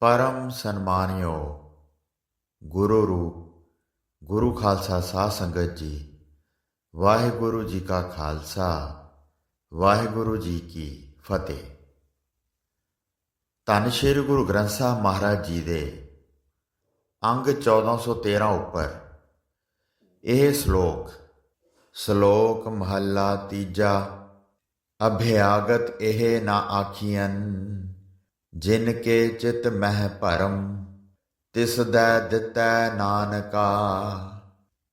ਪਰਮ ਸਨਮਾਨਿਓ ਗੁਰੂ ਰੂਪ, ਗੁਰੂ ਖਾਲਸਾ ਸਾਧ ਸੰਗਤ ਜੀ, ਵਾਹਿਗੁਰੂ ਜੀ ਕਾ ਖਾਲਸਾ, ਵਾਹਿਗੁਰੂ ਜੀ ਕੀ ਫਤਿਹ। ਧੰਨ ਸ਼੍ਰੀ ਗੁਰੂ ਗ੍ਰੰਥ ਸਾਹਿਬ ਮਹਾਰਾਜ ਜੀ ਦੇ ਅੰਗ 1413 ਉੱਪਰ ਇਹ ਸ਼ਲੋਕ ਸ਼ਲੋਕ ਮਹੱਲਾ ਤੀਜਾ, ਅਭਿਆਗਤ ਇਹ ਨਾ ਆਖੀਆਂ ਜਿਨ ਕੇ ਚਿਤ ਮਹਿ ਭਰਮ, ਤਿਸ ਦੈ ਦਿੱਤੈ ਨਾਨਕਾ,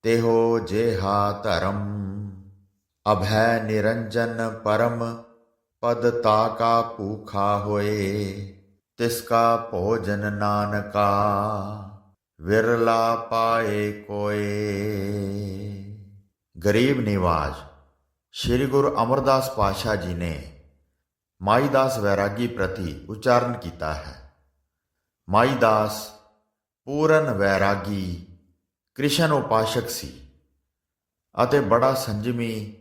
ਤਿਹੋ ਜੇਹਾ ਧਰਮ। ਅਭੈ ਨਿਰੰਜਨ ਪਰਮ, ਪਦ ਤਾਕਾ ਭੂਖਾ ਹੋਏ, ਤਿਸ ਕਾ ਭੋਜਨ ਨਾਨਕਾ, ਵਿਰਲਾ ਪਾਏ ਕੋਏ। ਗਰੀਬ ਨਿਵਾਜ, ਸ੍ਰੀ ਗੁਰੂ ਅਮਰਦਾਸ ਪਾਤਸ਼ਾਹ ਜੀ ਨੇ ਮਾਈਦਾਸ ਵੈਰਾਗੀ ਪ੍ਰਤੀ ਉਚਾਰਨ ਕੀਤਾ ਹੈ। ਮਾਈਦਾਸ ਪੂਰਨ ਵੈਰਾਗੀ ਕ੍ਰਿਸ਼ਨ ਉਪਾਸ਼ਕ ਸੀ ਅਤੇ ਬੜਾ ਸੰਜਮੀ,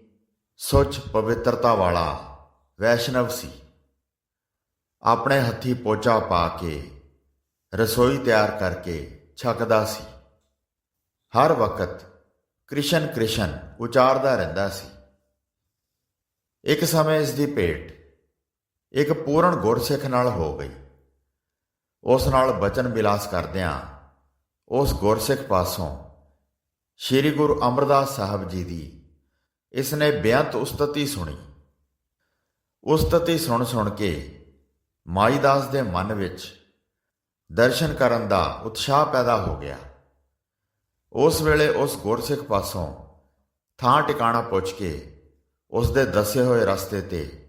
ਸੁੱਚ ਪਵਿੱਤਰਤਾ ਵਾਲਾ ਵੈਸ਼ਨਵ ਸੀ। ਆਪਣੇ ਹੱਥੀ ਪੋਚਾ ਪਾ ਕੇ ਰਸੋਈ ਤਿਆਰ ਕਰਕੇ ਛਕਦਾ ਸੀ। ਹਰ ਵਕਤ ਕ੍ਰਿਸ਼ਨ ਕ੍ਰਿਸ਼ਨ ਉਚਾਰਦਾ ਰਹਿੰਦਾ ਸੀ। ਇੱਕ ਸਮੇਂ ਇਸ ਦੀ ਭੇਟ ਇੱਕ ਪੂਰਨ ਗੁਰਸਿੱਖ ਨਾਲ ਹੋ ਗਈ। ਉਸ ਨਾਲ ਬਚਨ ਬਿਲਾਸ ਕਰਦਿਆਂ ਉਸ ਗੁਰਸਿੱਖ ਪਾਸੋਂ ਸ੍ਰੀ ਗੁਰੂ ਅਮਰਦਾਸ ਸਾਹਿਬ ਜੀ ਦੀ ਇਸ ਨੇ ਬੇਅੰਤ ਉਸਤਤੀ ਸੁਣੀ। ਉਸਤਤੀ ਸੁਣ ਸੁਣ ਕੇ ਮਾਈਦਾਸ ਦੇ ਮਨ ਵਿੱਚ ਦਰਸ਼ਨ ਕਰਨ ਦਾ ਉਤਸ਼ਾਹ ਪੈਦਾ ਹੋ ਗਿਆ। ਉਸ ਵੇਲੇ ਉਸ ਗੁਰਸਿੱਖ ਪਾਸੋਂ ਥਾਂ ਟਿਕਾਣਾ ਪੁੱਛ ਕੇ ਉਸ ਦੇ ਦੱਸੇ ਹੋਏ ਰਸਤੇ ਤੇ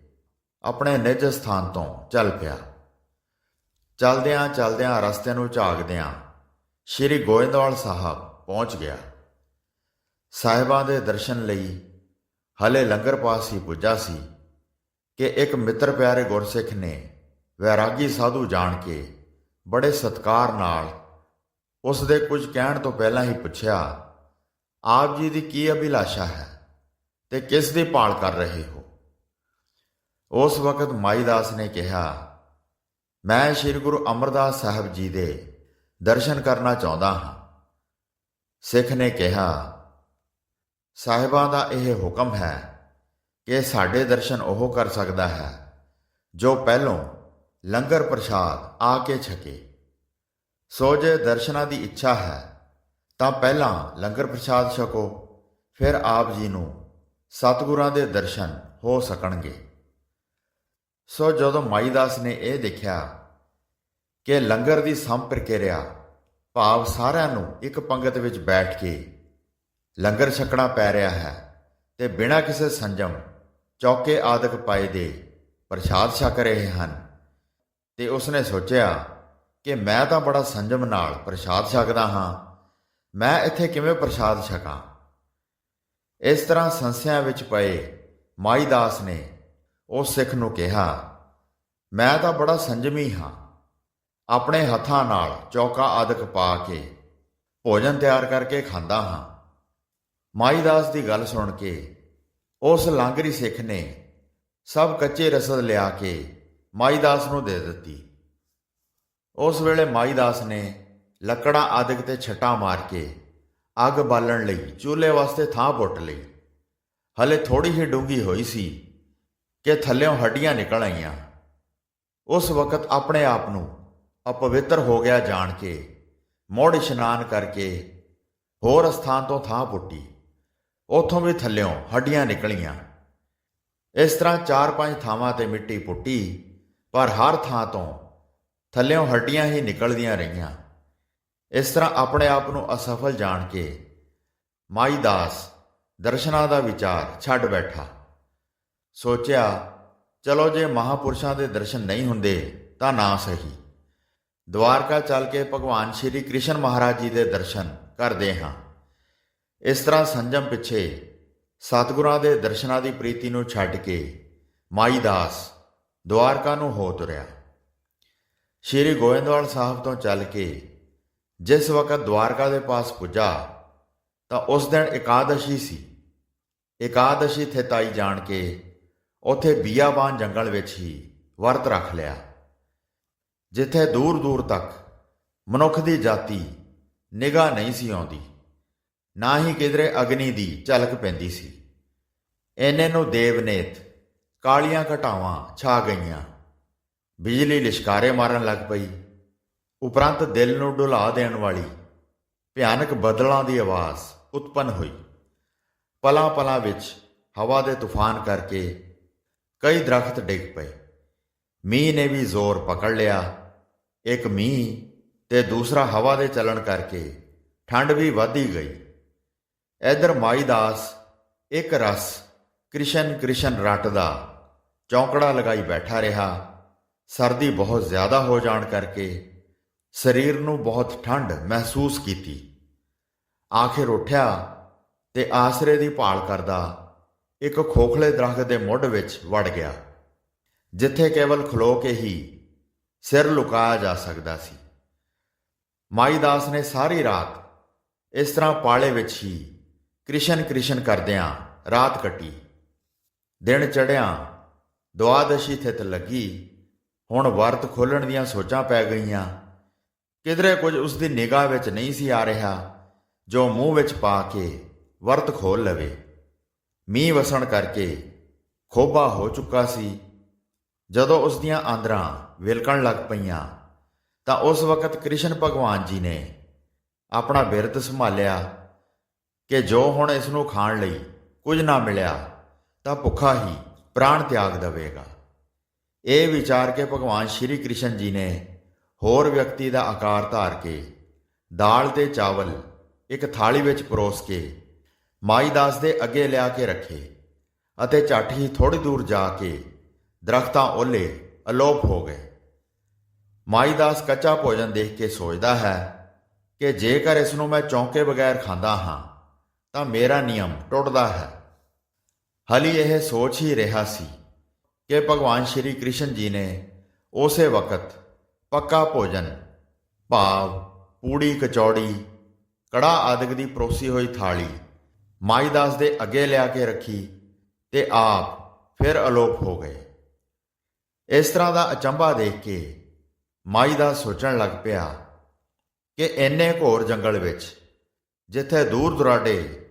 ਆਪਣੇ ਨਿੱਜ ਸਥਾਨ ਤੋਂ ਚੱਲ ਪਿਆ। ਚਲਦਿਆਂ ਚਲਦਿਆਂ ਰਸਤੇ ਨੂੰ ਝਾਕਦਿਆਂ ਸ਼੍ਰੀ ਗੋਇੰਦਵਾਲ ਸਾਹਿਬ ਪਹੁੰਚ ਗਿਆ। ਸਾਹਿਬਾਂ ਦੇ ਦਰਸ਼ਨ ਲਈ ਹਲੇ ਲੰਗਰ ਪਾਸ ਹੀ ਪੁੱਜਾ ਸੀ ਕਿ ਇੱਕ ਮਿੱਤਰ ਪਿਆਰੇ ਗੁਰਸਿੱਖ ਨੇ ਵੈਰਾਗੀ ਸਾਧੂ ਜਾਣ ਕੇ ਬੜੇ ਸਤਕਾਰ ਨਾਲ ਉਸ ਦੇ ਕੁਝ ਕਹਿਣ ਤੋਂ ਪਹਿਲਾਂ ਹੀ ਪੁੱਛਿਆ, ਆਪ ਜੀ ਦੀ ਕੀ ਅਭਿਲਾਸ਼ਾ ਹੈ ਤੇ ਕਿਸ ਦੀ ਭਾਲ ਕਰ ਰਹੇ ਹੋ? ਉਸ ਵਕਤ ਮਾਈਦਾਸ ਨੇ ਕਿਹਾ, ਮੈਂ ਸ੍ਰੀ ਗੁਰੂ ਅਮਰਦਾਸ ਸਾਹਿਬ ਜੀ ਦੇ ਦਰਸ਼ਨ ਕਰਨਾ ਚਾਹੁੰਦਾ ਹਾਂ। ਸਿੱਖ ਨੇ ਕਿਹਾ, ਸਾਹਿਬਾਂ ਦਾ ਇਹ ਹੁਕਮ ਹੈ ਕਿ ਸਾਡੇ ਦਰਸ਼ਨ ਉਹ ਕਰ ਸਕਦਾ ਹੈ ਜੋ ਪਹਿਲੋਂ ਲੰਗਰ ਪ੍ਰਸ਼ਾਦ ਆ ਕੇ ਛਕੇ। ਸੋ ਜੇ ਦਰਸ਼ਨਾਂ ਦੀ ਇੱਛਾ ਹੈ, ਤਾਂ ਪਹਿਲਾਂ ਲੰਗਰ ਪ੍ਰਸ਼ਾਦ ਛਕੋ, ਫਿਰ ਆਪ ਜੀ ਨੂੰ ਸਤਿਗੁਰਾਂ ਦੇ ਦਰਸ਼ਨ ਹੋ ਸਕਣਗੇ। ਸੋ ਜਦੋਂ ਮਾਈਦਾਸ ਨੇ ਇਹ ਦੇਖਿਆ ਕਿ ਲੰਗਰ ਦੀ ਸੰਪ੍ਰਕਿਰਿਆ ਭਾਵ ਸਾਰਿਆਂ ਨੂੰ ਇੱਕ ਪੰਗਤ ਵਿੱਚ ਬੈਠ ਕੇ ਲੰਗਰ ਛਕਣਾ ਪੈ ਰਿਹਾ ਹੈ ਤੇ ਬਿਨਾਂ ਕਿਸੇ ਸੰਜਮ ਚੌਕੇ ਆਦਿਕ ਪਾਏ ਦੇ ਪ੍ਰਸ਼ਾਦ ਛਕ ਰਹੇ ਹਨ ਤੇ ਉਸਨੇ ਸੋਚਿਆ ਕਿ ਮੈਂ ਤਾਂ ਬੜਾ ਸੰਜਮ ਨਾਲ ਪ੍ਰਸ਼ਾਦ ਛਕਦਾ ਹਾਂ, ਮੈਂ ਇੱਥੇ ਕਿਵੇਂ ਪ੍ਰਸ਼ਾਦ ਛਕਾਂ? ਇਸ ਤਰ੍ਹਾਂ ਸੰਸਿਆਂ ਵਿੱਚ ਪਏ ਮਾਈਦਾਸ ਨੇ ਉਸ ਸਿੱਖ ਨੂੰ ਕਿਹਾ, ਮੈਂ ਤਾਂ ਬੜਾ ਸੰਜਮੀ ਹਾਂ। ਆਪਣੇ ਹੱਥਾਂ ਨਾਲ ਚੌਕਾ ਆਦਿਕ ਪਾ ਕੇ ਭੋਜਨ ਤਿਆਰ ਕਰਕੇ ਖਾਂਦਾ ਹਾਂ। ਮਾਈਦਾਸ ਦੀ ਗੱਲ ਸੁਣ ਕੇ ਉਸ ਲਾਂਗਰੀ ਸਿੱਖ ਨੇ ਸਭ ਕੱਚੇ ਰਸਦ ਲਿਆ ਕੇ ਮਾਈਦਾਸ ਨੂੰ ਦੇ ਦਿੱਤੀ। ਉਸ ਵੇਲੇ ਮਾਈਦਾਸ ਨੇ ਲੱਕੜਾਂ ਆਦਿਕ ਤੇ ਛਟਾ ਮਾਰ ਕੇ ਅੱਗ ਬਾਲਣ ਲਈ ਚੁੱਲ੍ਹੇ ਵਾਸਤੇ ਥਾਂ ਪੁੱਟ ਲਈ। ਹਲੇ ਥੋੜੀ ਹੀ ਡੂੰਗੀ ਹੋਈ ਸੀ। ਕਿ ਥੱਲਿਓਂ ਹੱਡੀਆਂ ਨਿਕਲ ਆਈਆਂ। ਉਸ ਵਕਤ ਆਪਣੇ ਆਪ ਨੂੰ ਅਪਵਿੱਤਰ ਹੋ ਗਿਆ ਜਾਣ ਕੇ, ਮੋੜ ਇਸ਼ਨਾਨ ਕਰਕੇ ਹੋਰ ਸਥਾਨ ਤੋਂ ਥਾਂ ਪੁੱਟੀ। ਉਥੋਂ ਵੀ ਥੱਲਿਓਂ ਹੱਡੀਆਂ ਨਿਕਲੀਆਂ। ਇਸ ਤਰ੍ਹਾਂ ਚਾਰ ਪੰਜ ਥਾਵਾਂ ਤੇ ਮਿੱਟੀ ਪੁੱਟੀ, ਪਰ ਹਰ ਥਾਂ ਤੋਂ ਥੱਲਿਓਂ ਹੱਡੀਆਂ ਹੀ ਨਿਕਲਦੀਆਂ ਰਹੀਆਂ। ਇਸ ਤਰ੍ਹਾਂ ਆਪਣੇ ਆਪ ਨੂੰ ਅਸਫਲ ਜਾਣ ਕੇ ਮਾਈ ਦਾਸ ਦਰਸ਼ਨਾਂ ਦਾ ਵਿਚਾਰ ਛੱਡ ਬੈਠਾ। ਸੋਚਿਆ, ਚਲੋ ਜੇ ਮਹਾਪੁਰਸ਼ਾਂ ਦੇ ਦਰਸ਼ਨ ਨਹੀਂ ਹੁੰਦੇ, ਤਾਂ ਨਾ ਸਹੀ। ਦਵਾਰਕਾ ਚੱਲ ਕੇ ਭਗਵਾਨ ਸ਼੍ਰੀ ਕ੍ਰਿਸ਼ਨ ਮਹਾਰਾਜ ਜੀ ਦੇ ਦਰਸ਼ਨ ਕਰਦੇ ਹਾਂ। ਇਸ ਤਰ੍ਹਾਂ ਸੰਜਮ ਪਿੱਛੇ ਸਤਿਗੁਰਾਂ ਦੇ ਦਰਸ਼ਨਾਂ ਦੀ ਪ੍ਰੀਤੀ ਨੂੰ ਛੱਡ ਕੇ ਮਾਈ ਦਾਸ ਦਵਾਰਕਾ ਨੂੰ ਹੋ ਤੁਰਿਆ। ਸ਼੍ਰੀ ਗੋਇੰਦਵਾਲ ਸਾਹਿਬ ਤੋਂ ਚੱਲ ਕੇ ਜਿਸ ਵਕਤ ਦਵਾਰਕਾ ਦੇ ਪਾਸ ਪੁੱਜਾ, ਤਾਂ ਉਸ ਦਿਨ ਇਕਾਦਸ਼ੀ ਸੀ। ਇਕਾਦਸ਼ੀ ਥਿਤਾਈ ਜਾਣ ਕੇ ਉਥੇ ਬੀਆਬਾਨ ਜੰਗਲ ਵਿੱਚ ਹੀ ਵਰਤ ਰੱਖ ਲਿਆ। ਜਿੱਥੇ ਦੂਰ ਦੂਰ ਤੱਕ ਮਨੁੱਖ ਦੀ ਜਾਤੀ ਨਿਗਾਹ ਨਹੀਂ ਸੀ ਆਉਂਦੀ, ਨਾ ਹੀ ਕਿਧਰੇ ਅਗਨੀ ਦੀ ਝਲਕ ਪੈਂਦੀ ਸੀ। ਐਨੇ ਨੂੰ ਦੇਵਨੇਤ ਕਾਲੀਆਂ ਘਟਾਵਾਂ ਛਾ ਗਈਆਂ। ਬਿਜਲੀ ਲਿਸ਼ਕਾਰੇ ਮਾਰਨ ਲੱਗ ਪਈ। ਉਪਰੰਤ ਦਿਲ ਨੂੰ ਡੁਲਾ ਦੇਣ ਵਾਲੀ ਭਿਆਨਕ ਬਦਲਾਂ ਦੀ ਆਵਾਜ਼ ਉਤਪੰਨ ਹੋਈ। ਪਲਾਂ ਪਲਾਂ ਵਿੱਚ ਹਵਾ ਦੇ ਤੂਫਾਨ ਕਰਕੇ ਕਈ ਦਰਖਤ ਡਿੱਗ ਪਏ। ਮੀਂਹ ਨੇ ਵੀ ਜ਼ੋਰ ਪਕੜ ਲਿਆ। ਇੱਕ ਮੀਂਹ ਤੇ ਦੂਸਰਾ ਹਵਾ ਦੇ ਚੱਲਣ ਕਰਕੇ ਠੰਡ ਵੀ ਵਧੀ ਗਈ। ਇਧਰ ਮਾਈਦਾਸ ਇੱਕ ਰਸ ਕ੍ਰਿਸ਼ਨ ਕ੍ਰਿਸ਼ਨ ਰੱਟਦਾ ਚੌਂਕੜਾ ਲਗਾਈ ਬੈਠਾ ਰਿਹਾ। ਸਰਦੀ ਬਹੁਤ ਜ਼ਿਆਦਾ ਹੋ ਜਾਣ ਕਰਕੇ ਸਰੀਰ ਨੂੰ ਬਹੁਤ ਠੰਡ ਮਹਿਸੂਸ ਕੀਤੀ। ਆਖਿਰ ਉੱਠਿਆ ਤੇ ਆਸਰੇ ਦੀ ਭਾਲ ਕਰਦਾ ਇੱਕ ਖੋਖਲੇ ਦਰਖਤ ਦੇ ਮੁੱਢ ਵਿੱਚ ਵੜ ਗਿਆ, ਜਿੱਥੇ ਕੇਵਲ ਖਲੋ ਕੇ ਹੀ ਸਿਰ ਲੁਕਾਇਆ ਜਾ ਸਕਦਾ ਸੀ। ਮਾਈ ਦਾਸ ਨੇ ਸਾਰੀ ਰਾਤ ਇਸ ਤਰ੍ਹਾਂ ਪਾਲੇ ਵਿੱਚ ਹੀ ਕ੍ਰਿਸ਼ਨ ਕ੍ਰਿਸ਼ਨ ਕਰਦਿਆਂ ਰਾਤ ਕੱਟੀ। ਦਿਨ ਚੜਿਆ ਦੁਆਦਸ਼ੀ ਥਿਤ ਲੱਗੀ। ਹੁਣ ਵਰਤ ਖੋਲਣ ਦੀਆਂ ਸੋਚਾਂ ਪੈ ਗਈਆਂ। ਕਿਧਰੇ ਕੁਝ ਉਸ ਦੀ ਨਿਗਾਹ ਵਿੱਚ ਨਹੀਂ ਸੀ ਆ ਰਿਹਾ, ਜੋ ਮੂੰਹ ਵਿੱਚ ਪਾ ਕੇ ਵਰਤ ਖੋਲ ਲਵੇ। ਮੀਂਹ ਵਸਣ ਕਰਕੇ ਖੋਬਾ ਹੋ ਚੁੱਕਾ ਸੀ। ਜਦੋਂ ਉਸ ਦੀਆਂ ਆਂਦਰਾਂ ਵਿਲਕਣ ਲੱਗ ਪਈਆਂ, ਤਾਂ ਉਸ ਵਕਤ ਕ੍ਰਿਸ਼ਨ ਭਗਵਾਨ ਜੀ ਨੇ ਆਪਣਾ ਬਿਰਤ ਸੰਭਾਲਿਆ ਕਿ ਜੋ ਹੁਣ ਇਸ ਨੂੰ ਖਾਣ ਲਈ ਕੁਝ ਨਾ ਮਿਲਿਆ, ਤਾਂ ਭੁੱਖਾ ਹੀ ਪ੍ਰਾਣ ਤਿਆਗ ਦੇਵੇਗਾ। ਇਹ ਵਿਚਾਰ ਕੇ ਭਗਵਾਨ ਸ਼੍ਰੀ ਕ੍ਰਿਸ਼ਨ ਜੀ ਨੇ ਹੋਰ ਵਿਅਕਤੀ ਦਾ ਆਕਾਰ ਧਾਰ ਕੇ ਦਾਲ ਤੇ ਚਾਵਲ ਇੱਕ ਥਾਲੀ ਵਿੱਚ ਪਰੋਸ ਕੇ ਮਾਈਦਾਸ ਦੇ ਅੱਗੇ ਲਿਆ ਕੇ ਰੱਖੇ ਅਤੇ ਝੱਟ ਹੀ ਥੋੜੀ ਦੂਰ ਜਾ ਕੇ ਦਰਖਤਾਂ ਓਲੇ ਅਲੋਪ ਹੋ ਗਏ। ਮਾਈਦਾਸ ਕੱਚਾ ਭੋਜਨ ਦੇਖ ਕੇ ਸੋਚਦਾ ਹੈ ਕਿ ਜੇਕਰ ਇਸ ਨੂੰ ਮੈਂ ਚੌਂਕੇ ਬਗੈਰ ਖਾਂਦਾ ਹਾਂ, ਤਾਂ ਮੇਰਾ ਨਿਯਮ ਟੁੱਟਦਾ ਹੈ। ਹਲੀ ਇਹ ਸੋਚ ਹੀ ਰਿਹਾ ਸੀ ਕਿ ਭਗਵਾਨ ਸ਼੍ਰੀ ਕ੍ਰਿਸ਼ਨ ਜੀ ਨੇ ਉਸੇ ਵਕਤ ਪੱਕਾ ਭੋਜਨ, ਭਾਵ ਪੂੜੀ, ਕਚੌੜੀ ਕੜਾ ਆਦਿਕ ਦੀ ਪਰੋਸੀ ਹੋਈ ਥਾਲੀ ਮਾਈਦਾਸ ਦੇ ਅੱਗੇ ਲਿਆ ਕੇ ਰੱਖੀ ਤੇ ਆਪ ਫਿਰ ਅਲੋਪ ਹੋ ਗਏ। ਇਸ ਤਰ੍ਹਾਂ ਦਾ ਅਚੰਭਾ ਦੇਖ ਕੇ ਮਾਈ ਮਾਈਦਾਸ ਸੋਚਣ ਲੱਗ ਪਿਆ ਕਿ ਇੰਨੇ ਘੋਰ ਜੰਗਲ ਵਿੱਚ ਜਿੱਥੇ ਦੂਰ ਦੁਰਾਡੇ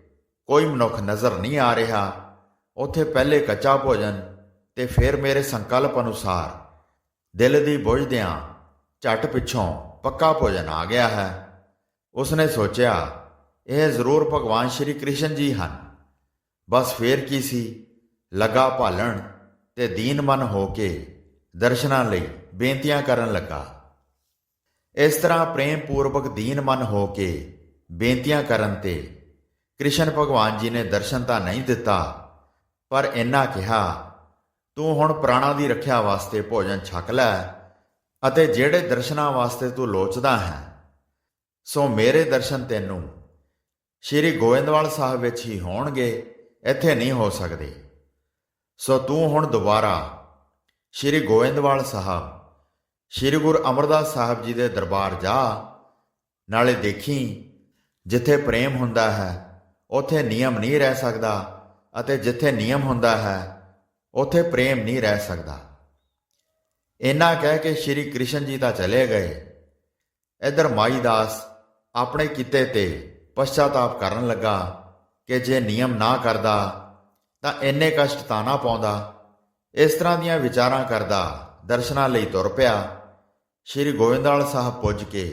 ਕੋਈ ਮਨੁੱਖ ਨਜ਼ਰ ਨਹੀਂ ਆ ਰਿਹਾ, ਉੱਥੇ ਪਹਿਲੇ ਕੱਚਾ ਭੋਜਨ ਤੇ ਫਿਰ ਮੇਰੇ ਸੰਕਲਪ ਅਨੁਸਾਰ ਦਿਲ ਦੀ ਬੁਝਦਿਆਂ ਝਟ ਪਿੱਛੋਂ ਪੱਕਾ ਭੋਜਨ ਆ ਗਿਆ ਹੈ। ਉਸਨੇ ਸੋਚਿਆ ਇਹ ਜ਼ਰੂਰ ਭਗਵਾਨ ਸ਼੍ਰੀ ਕ੍ਰਿਸ਼ਨ ਜੀ ਹਨ। ਬਸ ਫੇਰ ਕੀ ਸੀ? ਲਗਾ ਭਾਲਣ ਤੇ ਦੀਨ ਮਨ ਹੋ ਕੇ ਦਰਸ਼ਨਾਂ ਲਈ ਬੇਨਤੀਆਂ ਕਰਨ ਲੱਗਾ। ਇਸ ਤਰ੍ਹਾਂ ਪ੍ਰੇਮ ਪੂਰਵਕ ਦੀਨ ਮਨ ਹੋ ਕੇ ਬੇਨਤੀਆਂ ਕਰਨ ਤੇ ਕ੍ਰਿਸ਼ਨ ਭਗਵਾਨ ਜੀ ਨੇ ਦਰਸ਼ਨ ਤਾਂ ਨਹੀਂ ਦਿੱਤਾ, ਪਰ ਇੰਨਾ ਕਿਹਾ, ਤੂੰ ਹੁਣ ਪ੍ਰਾਣਾ ਦੀ ਰੱਖਿਆ ਵਾਸਤੇ ਭੋਜਨ ਛਕ ਲੈ ਅਤੇ ਜਿਹੜੇ ਦਰਸ਼ਨਾਂ ਵਾਸਤੇ ਤੂੰ ਲੋਚਦਾ ਹੈ, ਸੋ ਮੇਰੇ ਦਰਸ਼ਨ ਤੈਨੂੰ ਸ਼੍ਰੀ ਗੋਇੰਦਵਾਲ ਸਾਹਿਬ ਵਿੱਚ ਹੀ ਹੋਣਗੇ, ਇੱਥੇ ਨਹੀਂ ਹੋ ਸਕਦੇ। ਸੋ ਤੂੰ ਹੁਣ ਦੁਬਾਰਾ ਸ਼੍ਰੀ ਗੋਇੰਦਵਾਲ ਸਾਹਿਬ, ਸ਼੍ਰੀ ਗੁਰੂ ਅਮਰਦਾਸ ਸਾਹਿਬ ਜੀ ਦੇ ਦਰਬਾਰ ਜਾ, ਨਾਲੇ ਦੇਖੀ ਜਿੱਥੇ ਪ੍ਰੇਮ ਹੁੰਦਾ ਹੈ, ਉੱਥੇ ਨਿਯਮ ਨਹੀਂ ਰਹਿ ਸਕਦਾ ਅਤੇ ਜਿੱਥੇ ਨਿਯਮ ਹੁੰਦਾ ਹੈ, ਉੱਥੇ ਪ੍ਰੇਮ ਨਹੀਂ ਰਹਿ ਸਕਦਾ। ਇੰਨਾ ਕਹਿ ਕੇ ਸ਼੍ਰੀ ਕ੍ਰਿਸ਼ਨ ਜੀ ਤਾਂ ਚਲੇ ਗਏ। ਇਧਰ ਮਾਈਦਾਸ ਆਪਣੇ ਕਿਤੇ ਤੇ ਪਛਤਾਤਾਪ ਕਰਨ ਲੱਗਾ ਕਿ ਜੇ ਨਿਯਮ ਨਾ ਕਰਦਾ ਤਾਂ ਇੰਨੇ ਕਸ਼ਟ ਤਾਂ ਨਾ ਪਾਉਂਦਾ। ਇਸ ਤਰ੍ਹਾਂ ਦੀਆਂ ਵਿਚਾਰਾਂ ਕਰਦਾ, ਦਰਸ਼ਨਾਂ ਲਈ ਤੁਰ ਪਿਆ। ਸ਼੍ਰੀ ਗੋਇੰਦਵਾਲ ਸਾਹਿਬ ਪੁੱਜ ਕੇ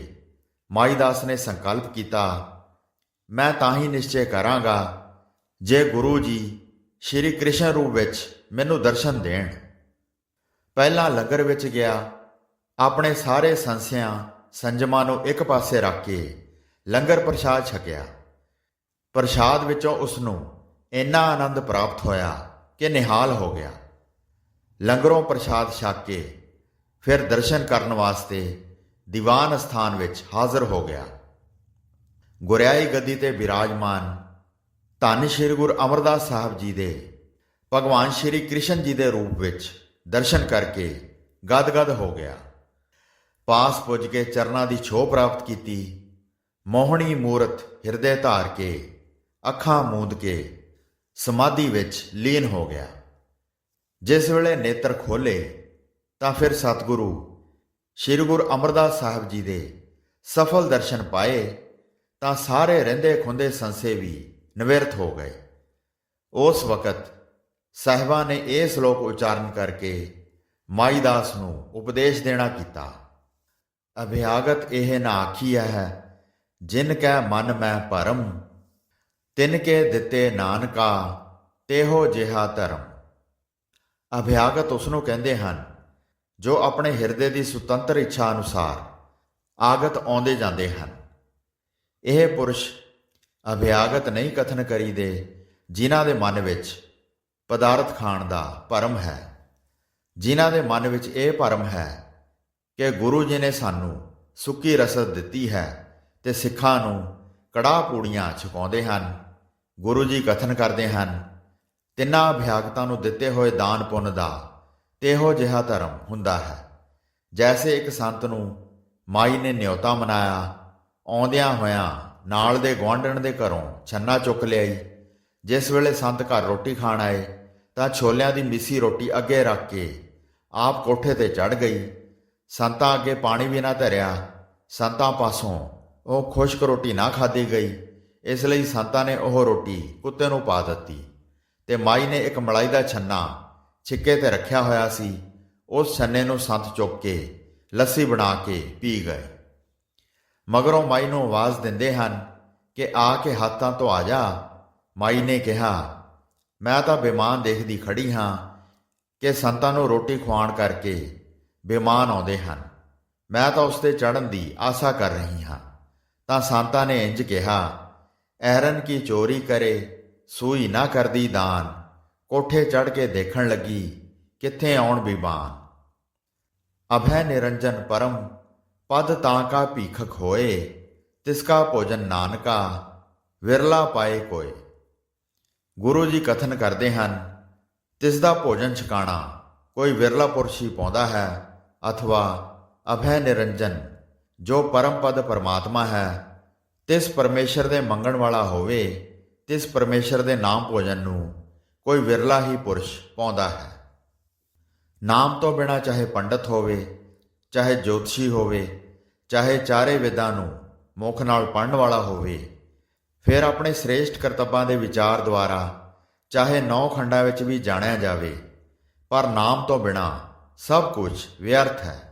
ਮਾਈ ਦਾਸ ਨੇ ਸੰਕਲਪ ਕੀਤਾ, ਮੈਂ ਤਾਂ ਹੀ ਨਿਸ਼ਚੈ ਕਰਾਂਗਾ ਜੇ ਗੁਰੂ ਜੀ ਸ਼੍ਰੀ ਕ੍ਰਿਸ਼ਨ ਰੂਪ ਵਿੱਚ ਮੈਨੂੰ ਦਰਸ਼ਨ ਦੇਣ। ਪਹਿਲਾਂ ਲੰਗਰ ਵਿੱਚ ਗਿਆ, ਆਪਣੇ ਸਾਰੇ ਸੰਸਿਆਂ, ਸੰਜਮਾਂ ਨੂੰ ਇੱਕ ਪਾਸੇ ਰੱਖ ਕੇ ਲੰਗਰ ਪ੍ਰਸ਼ਾਦ ਛਕਿਆ। ਪ੍ਰਸ਼ਾਦ ਵਿੱਚੋਂ ਉਸ ਨੂੰ ਇੰਨਾ ਆਨੰਦ ਪ੍ਰਾਪਤ ਹੋਇਆ ਕਿ ਨਿਹਾਲ ਹੋ ਗਿਆ। ਲੰਗਰੋਂ ਪ੍ਰਸ਼ਾਦ ਛਕ ਕੇ ਫਿਰ ਦਰਸ਼ਨ ਕਰਨ ਵਾਸਤੇ ਦੀਵਾਨ ਸਥਾਨ ਵਿੱਚ ਹਾਜ਼ਰ ਹੋ ਗਿਆ। ਗੁਰਿਆਈ ਗੱਦੀ ਤੇ ਬਿਰਾਜਮਾਨ ਧੰਨ ਸ਼੍ਰੀ ਗੁਰੂ ਅਮਰਦਾਸ ਸਾਹਿਬ ਜੀ ਦੇ ਭਗਵਾਨ ਸ਼੍ਰੀ ਕ੍ਰਿਸ਼ਨ ਜੀ ਦੇ ਰੂਪ ਵਿੱਚ ਦਰਸ਼ਨ ਕਰਕੇ ਗਦਗਦ ਹੋ ਗਿਆ। ਪਾਸ ਪੁੱਜ ਕੇ ਚਰਨਾਂ ਦੀ ਛੋਹ ਪ੍ਰਾਪਤ ਕੀਤੀ। ਮੋਹਣੀ ਮੂਰਤ ਹਿਰਦੇ ਧਾਰ ਕੇ, ਅੱਖਾਂ ਮੂੰਦ ਕੇ, ਸਮਾਧੀ ਵਿੱਚ ਲੀਨ ਹੋ ਗਿਆ। ਜਿਸ ਵੇਲੇ ਨੇਤਰ ਖੋਲੇ ਤਾਂ ਫਿਰ ਸਤਿਗੁਰੂ ਸ੍ਰੀ ਗੁਰੂ ਅਮਰਦਾਸ ਸਾਹਿਬ ਜੀ ਦੇ ਸਫਲ ਦਰਸ਼ਨ ਪਾਏ, ਤਾਂ ਸਾਰੇ ਰਹਿੰਦੇ ਖੁੰਦੇ ਸੰਸੇ ਵੀ ਨਿਵਰਤ ਹੋ ਗਏ। ਉਸ ਵਕਤ ਸਾਹਿਬਾਂ ਨੇ ਇਹ ਸ਼ਲੋਕ ਉਚਾਰਨ ਕਰਕੇ ਮਾਈਦਾਸ ਨੂੰ ਉਪਦੇਸ਼ ਦੇਣਾ ਕੀਤਾ, ਅਭਿਆਗਤ ਇਹ ਨਾ ਆਖੀਆ ਹੈ ਜਿਨ ਕੈ ਮਨ ਮੈਂ ਭਰਮ, ਤਿਨ ਕੇ ਦਿੱਤੇ ਨਾਨਕਾ, ਤੇਹੋ ਜਿਹਾ ਧਰਮ। ਅਭਿਆਗਤ ਉਸ ਨੂੰ ਕਹਿੰਦੇ ਹਨ, ਜੋ ਆਪਣੇ ਹਿਰਦੇ ਦੀ ਸੁਤੰਤਰ ਇੱਛਾ ਅਨੁਸਾਰ ਆਗਤ ਆਉਂਦੇ ਜਾਂਦੇ ਹਨ। ਇਹ ਪੁਰਸ਼ ਅਭਿਆਗਤ ਨਹੀਂ ਕਥਨ ਕਰੀਦੇ, ਜਿਨ੍ਹਾਂ ਦੇ ਮਨ ਵਿੱਚ ਪਦਾਰਥ ਖਾਣ ਦਾ ਭਰਮ ਹੈ। ਜਿਨ੍ਹਾਂ ਦੇ ਮਨ ਵਿੱਚ ਇਹ ਭਰਮ ਹੈ ਕਿ ਗੁਰੂ ਜੀ ਨੇ ਸਾਨੂੰ ਸੁੱਕੀ ਰਸਦ ਦਿੱਤੀ ਹੈ। ਤੇ ਸਿੱਖਾਂ ਨੂੰ ਕੜਾਹ ਪੂੜੀਆਂ ਛਕਾਉਂਦੇ ਹਨ, ਗੁਰੂ ਜੀ ਕਥਨ ਕਰਦੇ ਹਨ, ਤਿੰਨਾਂ ਅਭਿਆਗਤਾਂ ਨੂੰ ਦਿੱਤੇ ਹੋਏ ਦਾਨ ਪੁੰਨ ਦਾ ਤੇਹੋ ਜਿਹਾ ਧਰਮ ਹੁੰਦਾ ਹੈ। ਜੈਸੇ ਇੱਕ ਸੰਤ ਨੂੰ ਮਾਈ ਨੇ ਨਿਉਤਾ ਮਨਾਇਆ, ਆਉਂਦਿਆਂ ਹੋਇਆਂ ਨਾਲ ਦੇ ਗੁਆਂਢਣ ਦੇ ਘਰੋਂ ਛੰਨਾ ਚੁੱਕ ਲਿਆਈ। ਜਿਸ ਵੇਲੇ ਸੰਤ ਘਰ ਰੋਟੀ ਖਾਣ ਆਏ, ਤਾਂ ਛੋਲਿਆਂ ਦੀ ਮਿੱਸੀ ਰੋਟੀ ਅੱਗੇ ਰੱਖ ਕੇ ਆਪ ਕੋਠੇ ਤੇ ਚੜ ਗਈ। ਸੰਤਾਂ ਅੱਗੇ ਪਾਣੀ ਵੀ ਨਾ ਧਰਿਆ, ਸੰਤਾਂ ਪਾਸੋਂ ਉਹ ਖੁਸ਼ਕ ਰੋਟੀ ਨਾ ਖਾਧੀ ਗਈ। ਇਸ ਲਈ ਸੰਤਾਂ ਨੇ ਉਹ ਰੋਟੀ ਕੁੱਤੇ ਨੂੰ ਪਾ ਦਿੱਤੀ ਤੇ ਮਾਈ ਨੇ ਇੱਕ ਮਲਾਈ ਦਾ ਛੰਨਾ ਛਿੱਕੇ ਤੇ ਰੱਖਿਆ ਹੋਇਆ ਸੀ। ਉਸ ਛੰਨੇ ਨੂੰ ਸੰਤ ਚੁੱਕ ਕੇ ਲੱਸੀ ਬਣਾ ਕੇ ਪੀ ਗਏ। ਮਗਰੋਂ ਮਾਈ ਨੂੰ ਆਵਾਜ਼ ਦਿੰਦੇ ਹਨ ਕਿ ਆ ਕੇ ਹੱਥਾਂ ਤੋਂ ਆ ਜਾ। ਮਾਈ ਨੇ ਕਿਹਾ, ਮੈਂ ਤਾਂ ਬੇਮਾਨ ਦੇਖਦੀ ਖੜੀ ਹਾਂ ਕਿ ਸੰਤਾਂ ਨੂੰ ਰੋਟੀ ਖਵਾਉਣ ਕਰਕੇ ਬੇਮਾਨ ਆਉਂਦੇ ਹਨ। ਮੈਂ ਤਾਂ ਉਸ ਤੇ ਚੜਨ ਦੀ ਆਸਾ ਕਰ ਰਹੀ ਹਾਂ। ਤਾਂ ਸੰਤਾਂ ਨੇ ਇੰਜ ਕਿਹਾ, ਐਰਨ ਕੀ ਚੋਰੀ ਕਰੇ, ਸੂਈ ਨਾ ਕਰਦੀ ਦਾਨ। ਕੋਠੇ ਚੜ ਕੇ ਦੇਖਣ ਲੱਗੀ, ਕਿੱਥੇ ਆਉਣ ਬਿਮਾਨ ਅਭੈ ਨਿਰੰਜਨ ਪਰਮ, ਪਦ ਤਾਂ ਕਾ ਭੀਖਕ ਹੋਏ, ਤਿਸ ਕਾ ਭੋਜਨ ਨਾਨਕਾ, ਵਿਰਲਾ ਪਾਏ ਕੋਏ। ਗੁਰੂ ਜੀ ਕਥਨ ਕਰਦੇ ਹਨ, ਤਿਸ ਦਾ ਭੋਜਨ ਛਕਾਣਾ, ਕੋਈ ਵਿਰਲਾ ਪੁਰਸ਼ ਹੀ ਪਾਉਂਦਾ ਹੈ, ਅਥਵਾ ਅਭੈ ਨਿਰੰਜਨ ਜੋ ਪਰਮ ਪਦ ਪਰਮਾਤਮਾ ਹੈ, ਤਿਸ ਪਰਮੇਸ਼ਰ ਦੇ ਮੰਗਣ ਵਾਲਾ ਹੋਵੇ, ਤਿਸ ਪਰਮੇਸ਼ਰ ਦੇ ਨਾਮ ਭੋਜਨ ਨੂੰ ਕੋਈ ਵਿਰਲਾ ਹੀ ਪੁਰਸ਼ ਪਾਉਂਦਾ ਹੈ। ਨਾਮ ਤੋਂ ਬਿਨਾ ਚਾਹੇ ਪੰਡਤ ਹੋਵੇ, ਚਾਹੇ ਜੋਤਸ਼ੀ ਹੋਵੇ, ਚਾਹੇ ਚਾਰੇ ਵਿਦਾਂ ਨੂੰ ਮੁਖ ਨਾਲ ਪੜਨ ਵਾਲਾ ਹੋਵੇ, ਫਿਰ ਆਪਣੇ ਸ੍ਰੇਸ਼ਟ ਕਰਤੱਬਾਂ ਦੇ ਵਿਚਾਰ ਦੁਆਰਾ ਚਾਹੇ ਨੌ ਖੰਡਾਂ ਵਿੱਚ ਵੀ ਜਾਣਿਆ ਜਾਵੇ, ਪਰ ਨਾਮ ਤੋਂ ਬਿਨਾ ਸਭ ਕੁਝ ਵਿਅਰਥ ਹੈ।